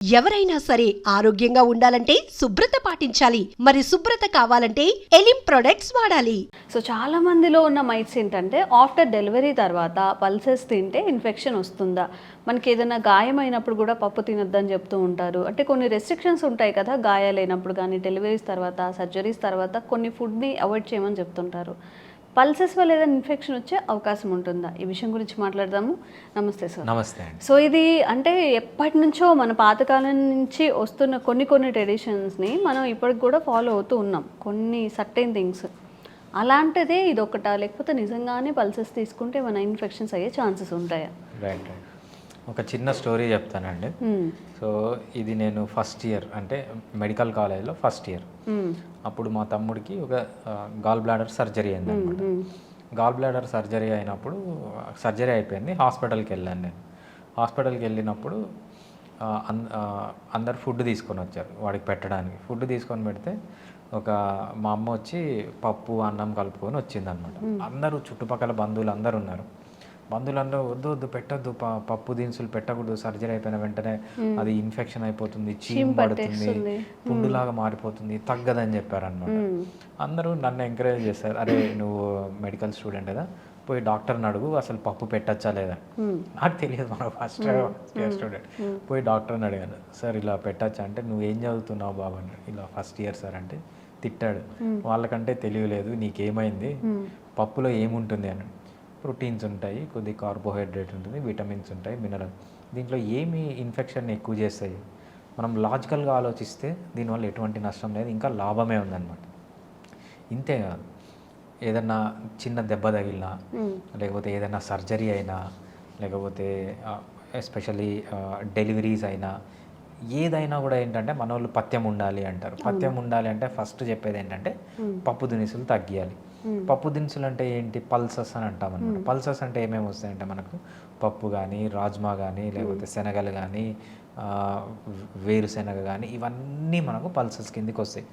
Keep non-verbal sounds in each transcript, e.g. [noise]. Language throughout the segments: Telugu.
ఎవరైనా సరే ఆరోగ్యంగా ఉండాలంటే శుభ్రత పాటించాలి. మరి శుభ్రత కావాలంటే ఎలిం ప్రొడక్ట్స్ వాడాలి. సో చాలా మందిలో ఉన్న మైట్స్ ఏంటంటే ఆఫ్టర్ డెలివరీ తర్వాత పల్సెస్ తింటే ఇన్ఫెక్షన్ వస్తుందా? మనకి ఏదైనా గాయమైనప్పుడు కూడా పప్పు తినొద్దని చెప్తూ ఉంటారు. అంటే కొన్ని రెస్ట్రిక్షన్స్ ఉంటాయి కదా గాయాలైనప్పుడు కానీ డెలివరీస్ తర్వాత సర్జరీస్ తర్వాత కొన్ని ఫుడ్ని అవాయిడ్ చేయమని చెప్తుంటారు. పల్సెస్ వల్ల ఏదైనా ఇన్ఫెక్షన్ వచ్చే అవకాశం ఉంటుందా? ఈ విషయం గురించి మాట్లాడదాము. నమస్తే సార్. నమస్తే సో ఇది అంటే ఎప్పటి నుంచో మన పాతకాలం నుంచి వస్తున్న కొన్ని కొన్ని ట్రెడిషన్స్ని మనం ఇప్పటికి కూడా ఫాలో అవుతూ ఉన్నాం. కొన్ని సర్టెన్ థింగ్స్. అలాంటిదే ఇది ఒకటా లేకపోతే నిజంగానే పల్సెస్ తీసుకుంటే మన ఇన్ఫెక్షన్స్ అయ్యే ఛాన్సెస్ ఉంటాయా? Right right. ఒక చిన్న స్టోరీ చెప్తానండి. సో ఇది నేను ఫస్ట్ ఇయర్ అంటే మెడికల్ కాలేజ్లో ఫస్ట్ ఇయర్. అప్పుడు మా తమ్ముడికి ఒక గాల్ బ్లాడర్ సర్జరీ అయింది అనమాట గాల్ బ్లాడర్ సర్జరీ అయినప్పుడు సర్జరీ అయిపోయింది. హాస్పిటల్కి వెళ్ళాను నేను. హాస్పిటల్కి వెళ్ళినప్పుడు అందరు ఫుడ్ తీసుకొని వచ్చారు వాడికి పెట్టడానికి. ఫుడ్ తీసుకొని పెడితే ఒక మా అమ్మ వచ్చి పప్పు అన్నం కలుపుకొని వచ్చిందనమాట. అందరూ చుట్టుపక్కల బంధువులు అందరూ ఉన్నారు. బంధువులందరూ వద్దు వద్దు పెట్టద్దు పప్పు దినుసులు పెట్టకూడదు సర్జరీ అయిపోయిన వెంటనే అది ఇన్ఫెక్షన్ అయిపోతుంది చీమ్ పడుతుంది పుండులాగా మారిపోతుంది తగ్గదని చెప్పారనమాట అందరూ నన్ను ఎంకరేజ్ చేశారు అరే నువ్వు మెడికల్ స్టూడెంట్ కదా పోయి డాక్టర్ని అడుగు అసలు పప్పు పెట్టచ్చా లేదా? నాకు తెలియదు మన ఫస్ట్ ఇయర్ స్టూడెంట్ పోయి డాక్టర్ని అడిగాను సార్ ఇలా పెట్టచ్చా? అంటే నువ్వు ఏం చదువుతున్నావు బాబు? అన్నాడు. ఇలా ఫస్ట్ ఇయర్ సార్ అంటే తిట్టాడు. వాళ్ళకంటే తెలియలేదు నీకేమైంది? పప్పులో ఏముంటుంది? అన్నాడు. ప్రోటీన్స్ ఉంటాయి కొద్ది కార్బోహైడ్రేట్ ఉంటుంది విటమిన్స్ ఉంటాయి మినరల్ దీంట్లో ఏమి ఇన్ఫెక్షన్ ఎక్కువ చేస్తాయి? మనం లాజికల్గా ఆలోచిస్తే దీనివల్ల ఎటువంటి నష్టం లేదు ఇంకా లాభమే ఉందన్నమాట. ఇంతే కాదు. ఏదన్నా చిన్న దెబ్బ తగిలినా లేకపోతే ఏదైనా సర్జరీ అయినా లేకపోతే ఎస్పెషలీ డెలివరీస్ అయినా ఏదైనా కూడా ఏంటంటే మన వాళ్ళు పథ్యం ఉండాలి అంటారు. పథ్యం ఉండాలి అంటే ఫస్ట్ చెప్పేది ఏంటంటే పప్పు దినుసులు తగ్గియాలి. పప్పు దినుసులు అంటే ఏంటి? పల్సస్ అని అంటాం అనమాట పల్సస్ అంటే ఏమేమి వస్తాయంటే మనకు పప్పు కానీ రాజ్మా కానీ లేకపోతే శనగలు కానీ వేరుశెనగ కానీ ఇవన్నీ మనకు పల్సస్ కిందికి వస్తాయి.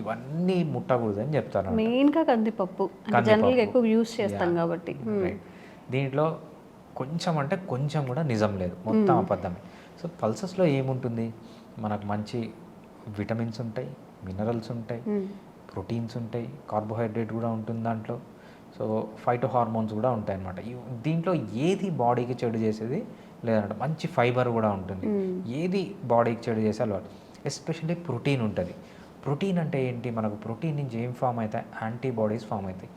ఇవన్నీ ముట్టకూడదు అని చెప్తారు మెయిన్గా కందిపప్పు. జనరల్గా ఎక్కువ యూస్ చేస్తాం కాబట్టి. దీంట్లో కొంచెం అంటే కొంచెం కూడా నిజం లేదు. మొత్తం అబద్ధమే సో పల్సస్లో ఏముంటుంది? మనకు మంచి విటమిన్స్ ఉంటాయి మినరల్స్ ఉంటాయి. ప్రోటీన్స్ ఉంటాయి కార్బోహైడ్రేట్ కూడా ఉంటుంది దాంట్లో. సో ఫైటో హార్మోన్స్ కూడా ఉంటాయి అన్నమాట ఇవ్- దీంట్లో ఏది బాడీకి చెడు చేసేది లేదంటే మంచి ఫైబర్ కూడా ఉంటుంది. ఏది బాడీకి చెడు చేసే అలవాటు? ఎస్పెషల్లీ ప్రోటీన్ ఉంటుంది. ప్రోటీన్ అంటే ఏంటి? మనకు ప్రోటీన్ నుంచి ఏం ఫామ్ అవుతాయి? యాంటీబాడీస్ ఫామ్ అవుతాయి.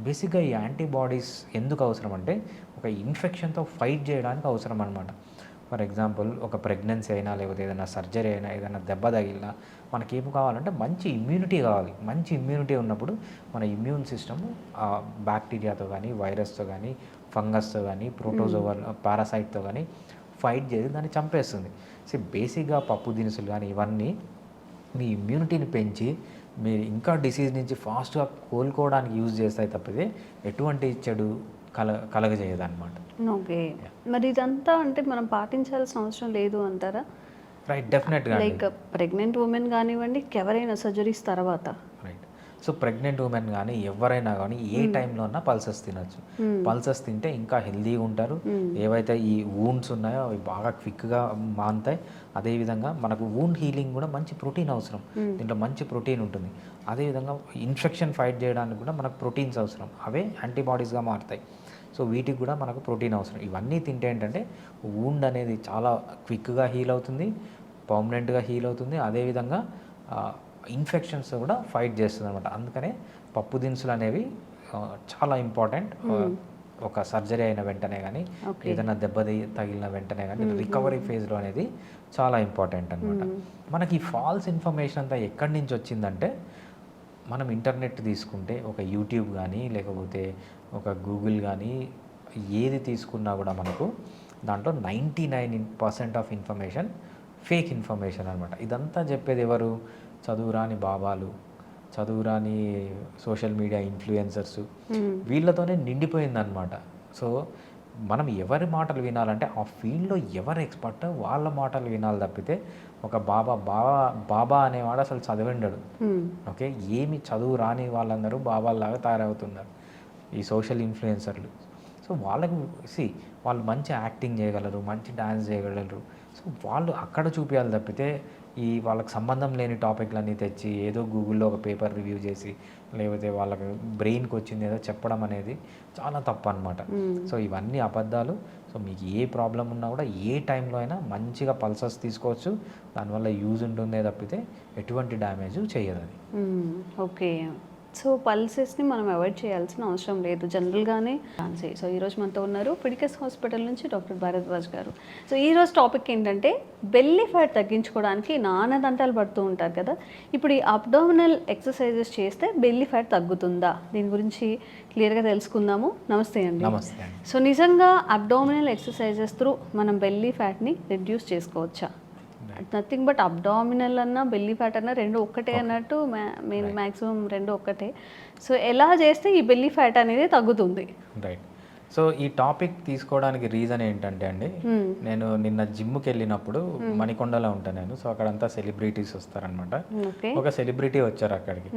బేసిక్గా ఈ యాంటీబాడీస్ ఎందుకు అవసరం అంటే ఒక ఇన్ఫెక్షన్తో ఫైట్ చేయడానికి అవసరం అనమాట ఫర్ ఎగ్జాంపుల్ ఒక ప్రెగ్నెన్సీ అయినా లేకపోతే ఏదైనా సర్జరీ అయినా ఏదైనా దెబ్బ తగిలినా మనకి ఏం కావాలంటే మంచి ఇమ్యూనిటీ కావాలి. మంచి ఇమ్యూనిటీ ఉన్నప్పుడు మన ఇమ్యూన్ సిస్టమ్ బ్యాక్టీరియాతో కానీ వైరస్తో కానీ ఫంగస్తో కానీ ప్రోటోజోవల్ పారాసైట్తో కానీ ఫైట్ చేసి దాన్ని చంపేస్తుంది. సో బేసిక్గా పప్పు దినుసులు కానీ ఇవన్నీ మీ ఇమ్యూనిటీని పెంచి మీరు ఇంకా డిసీజ్ నుంచి ఫాస్ట్గా కోలుకోవడానికి యూజ్ చేస్తాయి తప్పితే ఎటువంటి చెడు కల కలగజేయదు అనమాట ఓకే మరి ఇదంతా అంటే మనం పాటించాల్సిన అవసరం లేదు అంటారా? రైట్ డెఫినెట్గా లైక్ ప్రెగ్నెంట్ ఉమెన్ కానివ్వండి ఎవరైనా సర్జరీస్ తర్వాత. సో ప్రెగ్నెంట్ ఉమెన్ కానీ ఎవరైనా కానీ ఏ టైంలో ఉన్నా పల్సెస్ తినొచ్చు. పల్సెస్ తింటే ఇంకా హెల్తీగా ఉంటారు. ఏవైతే ఈ వూండ్స్ ఉన్నాయో అవి బాగా క్విక్గా మానుతాయి అదేవిధంగా మనకు వూండ్ హీలింగ్ కూడా మంచి ప్రోటీన్ అవసరం. దీంట్లో మంచి ప్రోటీన్ ఉంటుంది. అదేవిధంగా ఇన్ఫెక్షన్ ఫైట్ చేయడానికి కూడా మనకు ప్రోటీన్స్ అవసరం. అవే యాంటీబాడీస్గా మారుతాయి. సో వీటికి కూడా మనకు ప్రోటీన్ అవసరం. ఇవన్నీ తింటే ఏంటంటే వూండ్ అనేది చాలా క్విక్గా హీల్ అవుతుంది. పర్మనెంట్గా హీల్ అవుతుంది. అదేవిధంగా ఇన్ఫెక్షన్స్ కూడా ఫైట్ చేస్తుంది అనమాట అందుకనే పప్పు దినుసులు అనేవి చాలా ఇంపార్టెంట్. ఒక సర్జరీ అయిన వెంటనే కానీ ఏదైనా దెబ్బ తగి- తగిలిన వెంటనే కానీ రికవరీ ఫేజ్లో అనేది చాలా ఇంపార్టెంట్ అనమాట మనకి ఈ ఫాల్స్ ఇన్ఫర్మేషన్ అంతా ఎక్కడి నుంచి వచ్చిందంటే మనం ఇంటర్నెట్ తీసుకుంటే ఒక యూట్యూబ్ కానీ లేకపోతే ఒక గూగుల్ కానీ ఏది తీసుకున్నా కూడా మనకు దాంట్లో ninety nine percent of information fake information అనమాట ఇదంతా చెప్పేది ఎవరు? చదువురాని బాబాలు చదువురాని సోషల్ మీడియా ఇన్ఫ్లుయెన్సర్స్ వీళ్ళతోనే నిండిపోయిందనమాట సో మనం ఎవరి మాటలు వినాలంటే ఆ ఫీల్డ్లో ఎవరు ఎక్స్పర్ట్ వాళ్ళ మాటలు వినాలి తప్పితే ఒక బాబా బాబా బాబా అనేవాడు అసలు చదివిండడు. ఓకే? ఏమి చదువు రాని వాళ్ళందరూ బాబాల్లాగా తయారవుతున్నారు ఈ సోషల్ ఇన్ఫ్లుయెన్సర్లు. సో వాళ్ళకు సి వాళ్ళు మంచి యాక్టింగ్ చేయగలరు మంచి డాన్స్ చేయగలరు. సో వాళ్ళు అక్కడ చూపించాలి తప్పితే ఈ వాళ్ళకి సంబంధం లేని టాపిక్లన్నీ తెచ్చి ఏదో గూగుల్లో ఒక పేపర్ రివ్యూ చేసి లేకపోతే వాళ్ళకి బ్రెయిన్కి వచ్చింది ఏదో చెప్పడం అనేది చాలా తప్పు అనమాట సో ఇవన్నీ అబద్ధాలు. సో మీకు ఏ ప్రాబ్లం ఉన్నా కూడా ఏ టైంలో అయినా మంచిగా పల్సర్స్ తీసుకోవచ్చు. దానివల్ల యూజ్ ఉంటుందే తప్పితే ఎటువంటి డ్యామేజ్ చేయదు అది. ఓకే. సో పల్సెస్ని మనం అవాయిడ్ చేయాల్సిన అవసరం లేదు. జనరల్గానే ఛాన్సే సో ఈరోజు మనతో ఉన్నారు ఫిడికస్ హాస్పిటల్ నుంచి డాక్టర్ భారద్వాజ్ గారు. సో ఈరోజు టాపిక్ ఏంటంటే బెల్లీ ఫ్యాట్ తగ్గించుకోవడానికి నానా దంటాలు పడుతూ ఉంటారు కదా. ఇప్పుడు ఈ అబ్డామినల్ ఎక్సర్సైజెస్ చేస్తే బెల్లీ ఫ్యాట్ తగ్గుతుందా? దీని గురించి క్లియర్గా తెలుసుకుందాము. నమస్తే అండి. సో నిజంగా అబ్డామినల్ ఎక్సర్సైజెస్ త్రూ మనం బెల్లీ ఫ్యాట్ని రిడ్యూస్ చేసుకోవచ్చా? నథింగ్ బట్ అబ్డామినల్ అన్న బెల్లీ ఫ్యాట్ అన్న రెండు ఒక్కటే అన్నట్టు మెయిన్ మ్యాక్సిమం రెండు ఒక్కటే. సో ఎలా చేస్తే ఈ బెల్లీ ఫ్యాట్ అనేది తగ్గుతుంది? రైట్ సో ఈ టాపిక్ తీసుకోవడానికి రీజన్ ఏంటంటే అండి Hmm. నేను నిన్న జిమ్కి వెళ్ళినప్పుడు మణికొండలో ఉంటాను నేను. సో అక్కడంతా సెలబ్రిటీస్ వస్తారనమాట ఒక సెలబ్రిటీ వచ్చారు అక్కడికి.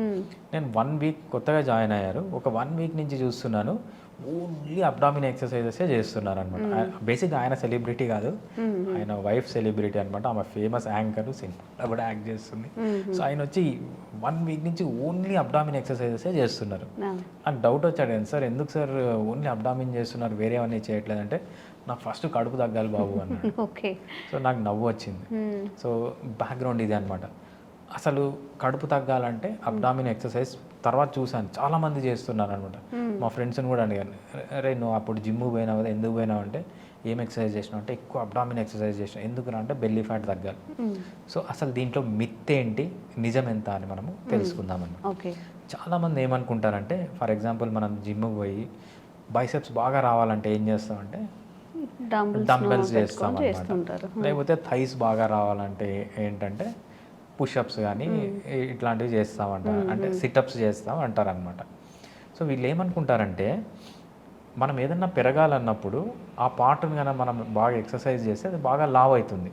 నేను వన్ వీక్ కొత్తగా జాయిన్ అయ్యారు. ఒక వన్ వీక్ నుంచి చూస్తున్నాను. ఓన్లీ అబ్డామిన్ ఎక్సర్సైజెస్ చేస్తున్నారు అనమాట బేసిక్ ఆయన సెలబ్రిటీ కాదు. ఆయన వైఫ్ సెలబ్రిటీ అనమాట ఆమె ఫేమస్ యాంకర్ సినిమా కూడా యాక్ట్ చేస్తుంది. సో ఆయన వచ్చి వన్ వీక్ నుంచి ఓన్లీ అబ్డామిన్ ఎక్సర్సైజెస్ చేస్తున్నారు. నాకు డౌట్ వచ్చాడు "ఏంటి సార్? ఎందుకు సార్ ఓన్లీ అబ్డామిన్ చేస్తున్నారు? వేరే అవన్నీ చేయట్లేదంటే నాకు ఫస్ట్ కడుపు తగ్గాలి బాబు అన్నాడు. [laughs] ఓకే. సో నాకు నవ్వు వచ్చింది. సో బ్యాక్గ్రౌండ్ ఇది అనమాట అసలు కడుపు తగ్గాలంటే అబ్డామిన్ ఎక్సర్సైజ్ తర్వాత చూశాను. చాలా మంది చేస్తున్నారు అనమాట మా ఫ్రెండ్స్ని కూడా అడిగాను. అరే నువ్వు అప్పుడు జిమ్ పోయినావు కదా ఎందుకు పోయినావు అంటే ఏం ఎక్సర్సైజ్ చేసినావు అంటే ఎక్కువ అబ్డామిన్ ఎక్సర్సైజ్ చేసినావు. ఎందుకు అంటే బెల్లీ ఫ్యాట్ తగ్గాలి. సో అసలు దీంట్లో మిత్ ఏంటి నిజం ఎంత అని మనము తెలుసుకుందామన్నమాట. ఓకే. చాలామంది ఏమనుకుంటారంటే ఫర్ ఎగ్జాంపుల్ మనం జిమ్కి పోయి బైసెప్స్ బాగా రావాలంటే ఏం చేస్తామంటే డంబెల్స్ చేస్తాం. లేకపోతే థైస్ బాగా రావాలంటే ఏంటంటే పుషప్స్ కానీ ఇట్లాంటివి చేస్తామంట. అంటే సిటప్స్ చేస్తాం అంటారు అనమాట సో వీళ్ళు ఏమనుకుంటారంటే మనం ఏదన్నా పెరగాలన్నప్పుడు ఆ పార్ట్ని కనుక మనం బాగా ఎక్సర్సైజ్ చేస్తే అది బాగా లావ్ అవుతుంది.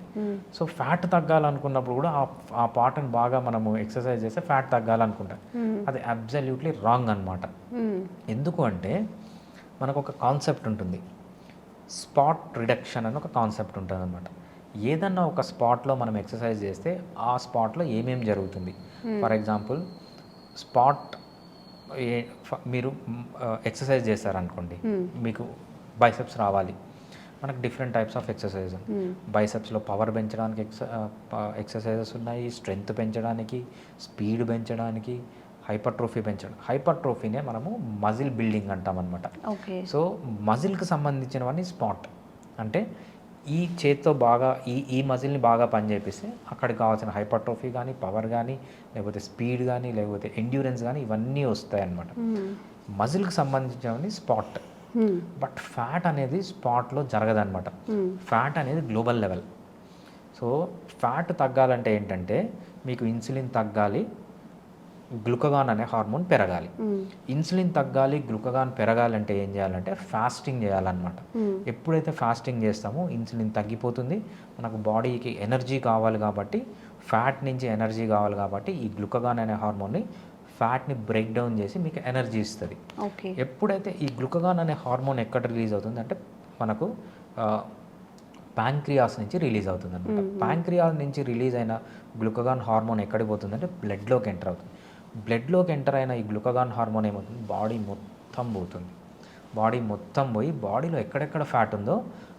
సో ఫ్యాట్ తగ్గాలనుకున్నప్పుడు కూడా ఆ ఆ పార్ట్ని బాగా మనము ఎక్సర్సైజ్ చేస్తే ఫ్యాట్ తగ్గాలనుకుంటాం. అది అబ్జల్యూట్లీ రాంగ్ అనమాట ఎందుకు అంటే మనకు ఒక కాన్సెప్ట్ ఉంటుంది. స్పాట్ రిడక్షన్ అని ఒక కాన్సెప్ట్ ఉంటుంది అనమాట ఏదన్నా ఒక స్పాట్లో మనం ఎక్సర్సైజ్ చేస్తే ఆ స్పాట్లో ఏమేం జరుగుతుంది? ఫర్ ఎగ్జాంపుల్ స్పాట్ మీరు ఎక్సర్సైజ్ చేస్తారనుకోండి మీకు బైసెప్స్ రావాలి. మనకు డిఫరెంట్ టైప్స్ ఆఫ్ ఎక్సర్సైజ్. బైసెప్స్లో పవర్ పెంచడానికి ఎక్స ఎక్సర్సైజెస్ ఉన్నాయి స్ట్రెంగ్త్ పెంచడానికి స్పీడ్ పెంచడానికి హైపర్ట్రోఫీ పెంచడం హైపర్ట్రోఫీనే మనము మజిల్ బిల్డింగ్ అంటాం అనమాట ఓకే. సో మజిల్కి సంబంధించినవన్నీ స్పాట్. అంటే ఈ చేత్తో బాగా ఈ ఈ మజిల్ని బాగా పనిచేపిస్తే అక్కడికి కావాల్సిన హైపర్ట్రోఫీ కానీ పవర్ కానీ లేకపోతే స్పీడ్ కానీ లేకపోతే ఎండ్యూరెన్స్ కానీ ఇవన్నీ వస్తాయి అన్నమాట మజిల్కి సంబంధించినవన్నీ స్పాట్. బట్ ఫ్యాట్ అనేది స్పాట్లో జరగదన్నమాట. ఫ్యాట్ అనేది గ్లోబల్ లెవెల్. సో ఫ్యాట్ తగ్గాలంటే ఏంటంటే మీకు ఇన్సులిన్ తగ్గాలి గ్లుకగాన్ అనే హార్మోన్ పెరగాలి. ఇన్సులిన్ తగ్గాలి గ్లుకగాన్ పెరగాలంటే ఏం చేయాలంటే ఫాస్టింగ్ చేయాలన్నమాట. ఎప్పుడైతే ఫాస్టింగ్ చేస్తామో ఇన్సులిన్ తగ్గిపోతుంది. మనకు బాడీకి ఎనర్జీ కావాలి కాబట్టి ఫ్యాట్ నుంచి ఎనర్జీ కావాలి కాబట్టి ఈ గ్లుకగాన్ అనే హార్మోన్ని ఫ్యాట్ని బ్రేక్ డౌన్ చేసి మీకు ఎనర్జీ ఇస్తుంది. ఎప్పుడైతే ఈ గ్లుకగాన్ అనే హార్మోన్ ఎక్కడ రిలీజ్ అవుతుంది అంటే మనకు ప్యాంక్రియాస్ నుంచి రిలీజ్ అవుతుంది అనమాట ప్యాంక్రియాస్ నుంచి రిలీజ్ అయిన గ్లుకగాన్ హార్మోన్ ఎక్కడికి పోతుంది అంటే బ్లడ్లోకి ఎంటర్ అవుతుంది. బ్లడ్లోకి ఎంటర్ అయిన ఈ గ్లుకగాన్ హార్మోన్ ఏమవుతుంది? బాడీ మొత్తం పోతుంది. బాడీ మొత్తం పోయి బాడీలో ఎక్కడెక్కడ ఫ్యాట్ ఉందో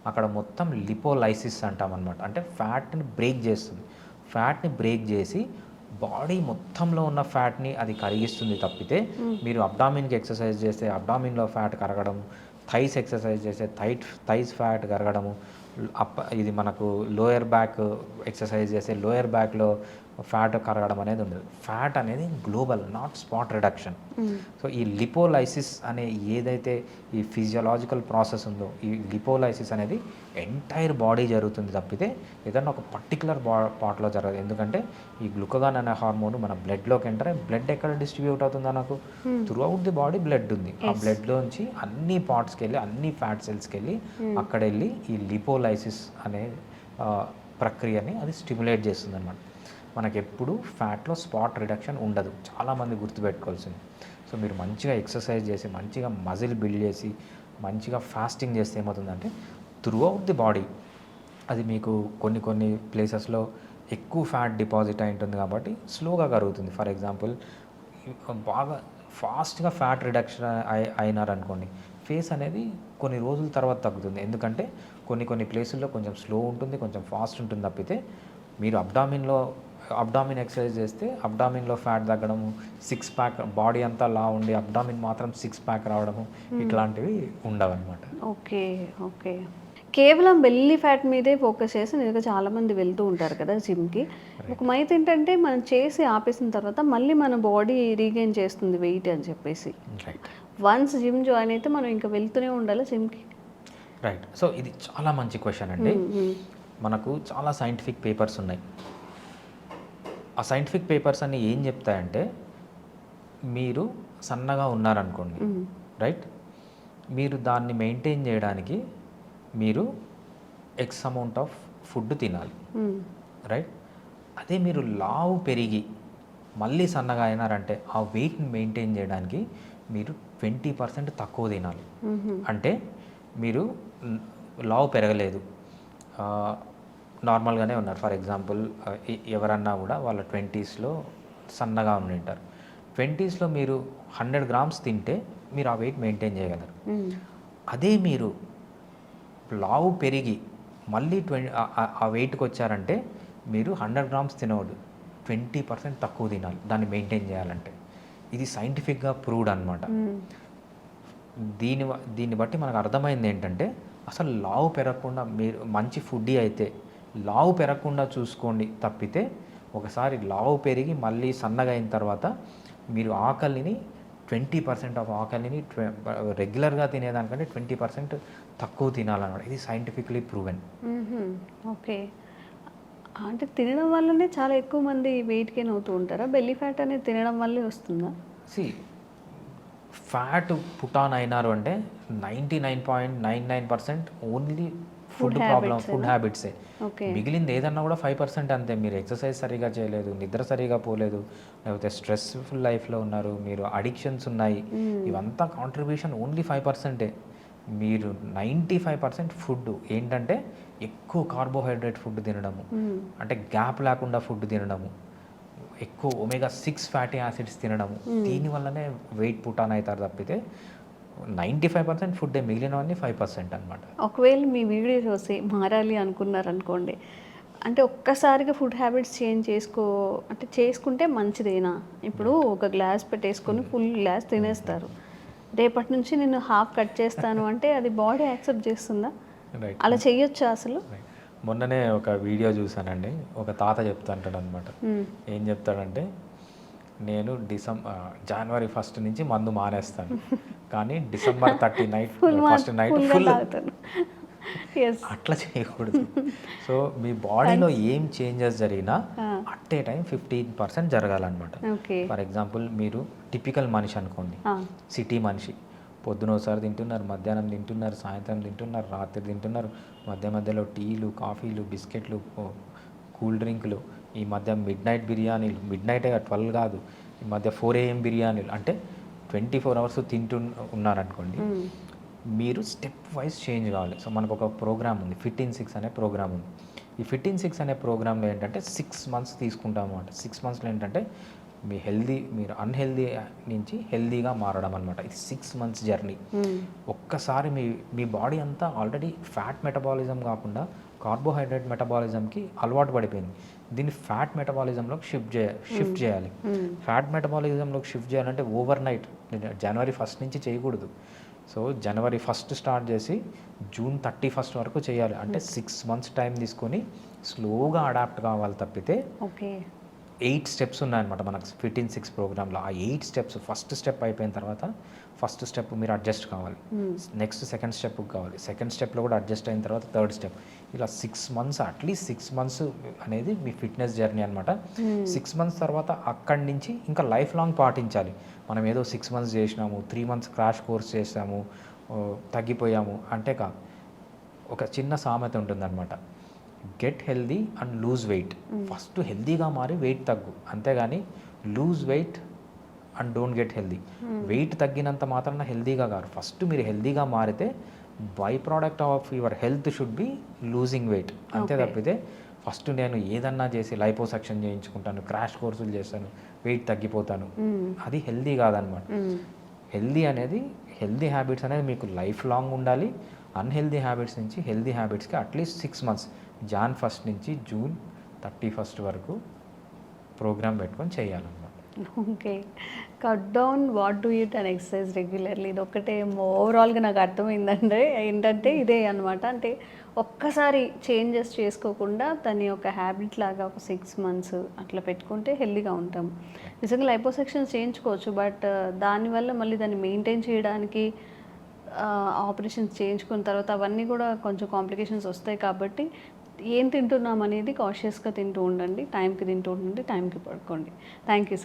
అక్కడ మొత్తం లిపోలైసిస్ అంటాం అనమాట అంటే ఫ్యాట్ని బ్రేక్ చేస్తుంది. ఫ్యాట్ని బ్రేక్ చేసి బాడీ మొత్తంలో ఉన్న ఫ్యాట్ని అది కరిగిస్తుంది తప్పితే మీరు అబ్డామిన్కి ఎక్సర్సైజ్ చేస్తే అబ్డామిన్లో ఫ్యాట్ కరగడం థైస్ ఎక్సర్సైజ్ చేస్తే థైట్ థైస్ ఫ్యాట్ కరగడము అప్ ఇది మనకు లోయర్ బ్యాక్ ఎక్సర్సైజ్ చేస్తే లోయర్ బ్యాక్లో ఫ్యాట్ కరగడం అనేది ఉండదు. ఫ్యాట్ అనేది global not spot reduction. So ఈ లిపోలైసిస్ అనే ఏదైతే ఈ ఫిజియలాజికల్ ప్రాసెస్ ఉందో ఈ లిపోలైసిస్ అనేది ఎంటైర్ బాడీ జరుగుతుంది తప్పితే ఏదన్నా ఒక పర్టికులర్ బా పార్ట్లో జరగదు. ఎందుకంటే ఈ గ్లుకగాన్ అనే హార్మోన్ మన బ్లడ్లోకి ఎంటర్ బ్లడ్ ఎక్కడ డిస్ట్రిబ్యూట్ అవుతుందో నాకు? Throughout the body blood ఉంది. ఆ బ్లడ్లోంచి అన్ని పార్ట్స్కి వెళ్ళి అన్ని ఫ్యాట్ సెల్స్కి వెళ్ళి అక్కడ వెళ్ళి ఈ లిపోలైసిస్ అనే ప్రక్రియని అది స్టిమ్యులేట్ చేస్తుంది అనమాట మనకు ఎప్పుడు ఫ్యాట్లో స్పాట్ రిడక్షన్ ఉండదు. చాలామంది గుర్తుపెట్టుకోవాల్సింది. సో మీరు మంచిగా ఎక్సర్సైజ్ చేసి మంచిగా మజిల్ బిల్డ్ చేసి మంచిగా ఫాస్టింగ్ చేస్తే ఏమవుతుందంటే త్రూ అవుట్ ది బాడీ. అది మీకు కొన్ని కొన్ని ప్లేసెస్లో ఎక్కువ ఫ్యాట్ డిపాజిట్ అయి ఉంటుంది కాబట్టి స్లోగా కరుగుతుంది. ఫర్ ఎగ్జాంపుల్ బాగా ఫాస్ట్గా ఫ్యాట్ రిడక్షన్ అయి అయినారనుకోండి ఫేస్ అనేది కొన్ని రోజుల తర్వాత తగ్గుతుంది. ఎందుకంటే కొన్ని కొన్ని ప్లేసుల్లో కొంచెం స్లో ఉంటుంది కొంచెం ఫాస్ట్ ఉంటుంది తప్పితే మీరు అబ్డామిన్లో అబ్డామిన్ ఎక్సర్సైజ్ చేస్తే అబ్డామిన్లో ఫ్యాట్ తగ్గడము సిక్స్ ప్యాక్ బాడీ అంతా లా ఉండి అబ్డామిన్ మాత్రం సిక్స్ ప్యాక్ రావడము ఇట్లాంటివి ఉండవు అనమాట ఓకే ఓకే. కేవలం బెల్లి ఫ్యాట్ మీదే ఫోకస్ చేసి నిజంగా చాలా మంది వెళ్తూ ఉంటారు కదా జిమ్కి. ఒక మైత్ ఏంటంటే మనం చేసి ఆపేసిన తర్వాత మళ్ళీ మన బాడీ రీగైన్ చేస్తుంది వెయిట్ అని చెప్పేసి. రైట్ వన్స్ జిమ్ జాయిన్ అయితే మనం ఇంకా వెళ్తూనే ఉండాలి జిమ్కి? రైట్ సో ఇది చాలా మంచి క్వశ్చన్ అండి. మనకు చాలా సైంటిఫిక్ పేపర్స్ ఉన్నాయి. ఆ సైంటిఫిక్ పేపర్స్ అన్ని ఏం చెప్తాయంటే మీరు సన్నగా ఉన్నారనుకోండి రైట్? మీరు దాన్ని మెయింటైన్ చేయడానికి మీరు ఎక్స్ అమౌంట్ ఆఫ్ ఫుడ్ తినాలి రైట్? అదే మీరు లావు పెరిగి మళ్ళీ సన్నగా అయినారంటే ఆ వెయిట్ని మెయింటైన్ చేయడానికి మీరు ట్వంటీ పర్సెంట్ తక్కువ తినాలి. అంటే మీరు లావు పెరగలేదు. నార్మల్గానే ఉన్నారు. ఫర్ ఎగ్జాంపుల్ ఎవరన్నా కూడా వాళ్ళ ట్వంటీస్లో సన్నగా ఉండి ఉంటారు. ట్వంటీస్లో మీరు హండ్రెడ్ గ్రామ్స్ తింటే మీరు ఆ వెయిట్ మెయింటైన్ చేయగలరు. అదే మీరు లావు పెరిగి మళ్ళీ ట్వంటీ ఆ వెయిట్కి వచ్చారంటే మీరు హండ్రెడ్ గ్రామ్స్ తినవద్దు. ట్వంటీ పర్సెంట్ తక్కువ తినాలి. దాన్ని మెయింటైన్ చేయాలంటే. ఇది సైంటిఫిక్గా ప్రూవ్డ్ అనమాట దీని దీన్ని బట్టి మనకు అర్థమైంది ఏంటంటే అసలు లావు పెరగకుండా మీరు మంచి ఫుడ్డీ అయితే లావు పెరగకుండా చూసుకోండి తప్పితే ఒకసారి లావు పెరిగి మళ్ళీ సన్నగా అయిన తర్వాత మీరు ఆకలిని ట్వంటీ పర్సెంట్ ఆఫ్ ఆకలిని రెగ్యులర్గా తినేదానికంటే ట్వంటీ పర్సెంట్ తక్కువ తినాలన్నమాట. ఇది సైంటిఫిక్లీ ప్రూవెన్. ఓకే. అంటే తినడం వల్లనే చాలా ఎక్కువ మంది వెయిట్ గెయిన్ అవుతూ ఉంటారా? బెల్లీ ఫ్యాట్ అనేది తినడం వల్లే వస్తుందా? సి ఫ్యాట్ పుటాన్ అయినారు అంటే ninety nine point nine nine percent only food problem food? హ్యాబిట్సే మిగిలింది ఏదన్నా కూడా ఫైవ్ పర్సెంట్ అంతే. మీరు ఎక్సర్సైజ్ సరిగా చేయలేదు నిద్ర సరిగా పోలేదు లేకపోతే స్ట్రెస్ఫుల్ లైఫ్లో ఉన్నారు మీరు అడిక్షన్స్ ఉన్నాయి. ఇవంతా కాంట్రిబ్యూషన్ ఓన్లీ ఫైవ్ పర్సెంటే మీరు నైంటీ ఫైవ్ పర్సెంట్ ఫుడ్ ఏంటంటే ఎక్కువ కార్బోహైడ్రేట్ ఫుడ్ తినడము. అంటే గ్యాప్ లేకుండా ఫుడ్ తినడము. ఎక్కువ ఒమేగా సిక్స్ ఫ్యాటీ యాసిడ్స్ తినడము. దీనివల్లనే వెయిట్ పుటాన్ అవుతారు తప్పితే నైంటీ ఫైవ్ పర్సెంట్ ఫుడ్ మిగిలినవన్నీ ఫైవ్ పర్సెంట్ అనమాట ఒకవేళ మీ వీడియో చూసి మారాలి అనుకున్నారనుకోండి అంటే ఒక్కసారిగా ఫుడ్ హ్యాబిట్స్ చేంజ్ చేసుకో అంటే చేసుకుంటే మంచిదేనా? ఇప్పుడు ఒక గ్లాస్ పెట్టేసుకొని ఫుల్ గ్లాస్ తినేస్తారు. రేపటి నుంచి నేను హాఫ్ కట్ చేస్తాను [laughs] అంటే అది బాడీ యాక్సెప్ట్ చేస్తుందా? అలా చెయ్యొచ్చా అసలు? మొన్ననే ఒక వీడియో చూసానండి ఒక తాత చెప్తాంటాడు అనమాట మ్మ్. ఏం చెప్తాడంటే నేను డిసెంబర్ జనవరి ఫస్ట్ నుంచి మందు మానేస్తాను. కానీ December thirty night first night full అట్లా చేయకూడదు. సో మీ బాడీలో ఏం చేంజెస్ జరిగినా at a time fifteen percent జరగాలన్నమాట. For example మీరు టిపికల్ మనిషి అనుకోండి. సిటీ మనిషి. పొద్దున ఒకసారి తింటున్నారు మధ్యాహ్నం తింటున్నారు సాయంత్రం తింటున్నారు రాత్రి తింటున్నారు. మధ్య మధ్యలో టీలు కాఫీలు బిస్కెట్లు కూల్ డ్రింకులు ఈ మధ్య మిడ్ నైట్ బిర్యానీలు మిడ్ నైట్ ట్వెల్వ్ కాదు ఈ మధ్య ఫోర్ ఏఎం బిర్యానీలు అంటే ట్వంటీ ఫోర్ అవర్స్ తింటు ఉన్నారనుకోండి మీరు స్టెప్ వైజ్ చేంజ్ కావాలి. సో మనకు ఒక ప్రోగ్రామ్ ఉంది ఫిట్ ఇన్ సిక్స్ అనే ప్రోగ్రామ్ ఉంది. ఈ ఫిట్ ఇన్ సిక్స్ అనే ప్రోగ్రాంలో ఏంటంటే సిక్స్ మంత్స్ తీసుకుంటాం అనమాట సిక్స్ మంత్స్లో ఏంటంటే మీ హెల్దీ మీరు అన్హెల్దీ నుంచి హెల్దీగా మారడం అనమాట ఇది సిక్స్ మంత్స్ జర్నీ ఒక్కసారి మీ మీ బాడీ అంతా ఆల్రెడీ ఫ్యాట్ మెటబాలిజం కాకుండా కార్బోహైడ్రేట్ మెటబాలిజంకి అలవాటు పడిపోయింది. దీన్ని ఫ్యాట్ మెటబాలిజంలోకి షిఫ్ట్ చేయ షిఫ్ట్ చేయాలి. ఫ్యాట్ మెటబాలిజంలోకి షిఫ్ట్ చేయాలంటే ఓవర్ నైట్ జనవరి ఫస్ట్ నుంచి చేయకూడదు. సో జనవరి ఫస్ట్ స్టార్ట్ చేసి జూన్ థర్టీ ఫస్ట్ వరకు చేయాలి. అంటే సిక్స్ మంత్స్ టైం తీసుకొని స్లోగా అడాప్ట్ కావాలి తప్పితే ఓకే. ఎయిట్ స్టెప్స్ ఉన్నాయన్నమాట మనకు ఫిఫ్టీన్ సిక్స్ ప్రోగ్రాంలో ఆ ఎయిట్ స్టెప్స్ ఫస్ట్ స్టెప్ అయిపోయిన తర్వాత ఫస్ట్ స్టెప్ మీరు అడ్జస్ట్ కావాలి. నెక్స్ట్ సెకండ్ స్టెప్ కావాలి. సెకండ్ స్టెప్లో కూడా అడ్జస్ట్ అయిన తర్వాత థర్డ్ స్టెప్. ఇలా six months at least six months అనేది మీ ఫిట్నెస్ జర్నీ అనమాట సిక్స్ మంత్స్ తర్వాత అక్కడి నుంచి ఇంకా లైఫ్ లాంగ్ పాటించాలి. మనం ఏదో సిక్స్ మంత్స్ చేసినాము త్రీ మంత్స్ క్రాష్ కోర్స్ చేసాము తగ్గిపోయాము అంటే కాదు ఒక చిన్న సామెత ఉంటుందన్నమాట. Get healthy and lose weight first హెల్దీగా మారి వెయిట్ తగ్గు. అంతేగాని lose weight and don't get healthy weight తగ్గినంత మాత్రాన హెల్దీగా కాదు ఫస్ట్ మీరు హెల్దీగా మారితే by product of your health should be losing weight అంతే. తప్పితే ఫస్ట్ నేను ఏదన్నా చేసి లైపోసెక్షన్ చేయించుకుంటాను క్రాష్ కోర్సులు చేస్తాను వెయిట్ తగ్గిపోతాను. మ్మ్. అది హెల్దీ కాదనమాట. హెల్దీ అనేది హెల్దీ హ్యాబిట్స్ అనేది మీకు లైఫ్ లాంగ్ ఉండాలి. అన్హెల్దీ హ్యాబిట్స్ నుంచి healthy హ్యాబిట్స్కి at least six months Jan first నుంచి జూన్ థర్టీ ఫస్ట్ వరకు ప్రోగ్రామ్ పెట్టుకొని చేయాలన్నమాట. Okay. Cut down what do it and exercise regularly. ఇది ఒక్కటే ఓవరాల్గా నాకు అర్థమైందంటే ఏంటంటే ఇదే అనమాట అంటే ఒక్కసారి చేంజెస్ చేసుకోకుండా దాని ఒక హ్యాబిట్ లాగా ఒక సిక్స్ మంత్స్ అట్లా పెట్టుకుంటే హెల్దీగా ఉంటాం. నిజంగా లైపోసెక్షన్స్ చేయించుకోవచ్చు బట్ దానివల్ల మళ్ళీ దాన్ని మెయింటైన్ చేయడానికి ఆపరేషన్స్ చేయించుకున్న తర్వాత అవన్నీ కూడా కొంచెం కాంప్లికేషన్స్ వస్తాయి కాబట్టి ఏం తింటున్నాం అనేది కాషియస్గా తింటూ ఉండండి టైంకి తింటూ ఉండండి టైంకి పడుకోండి. Thank you sir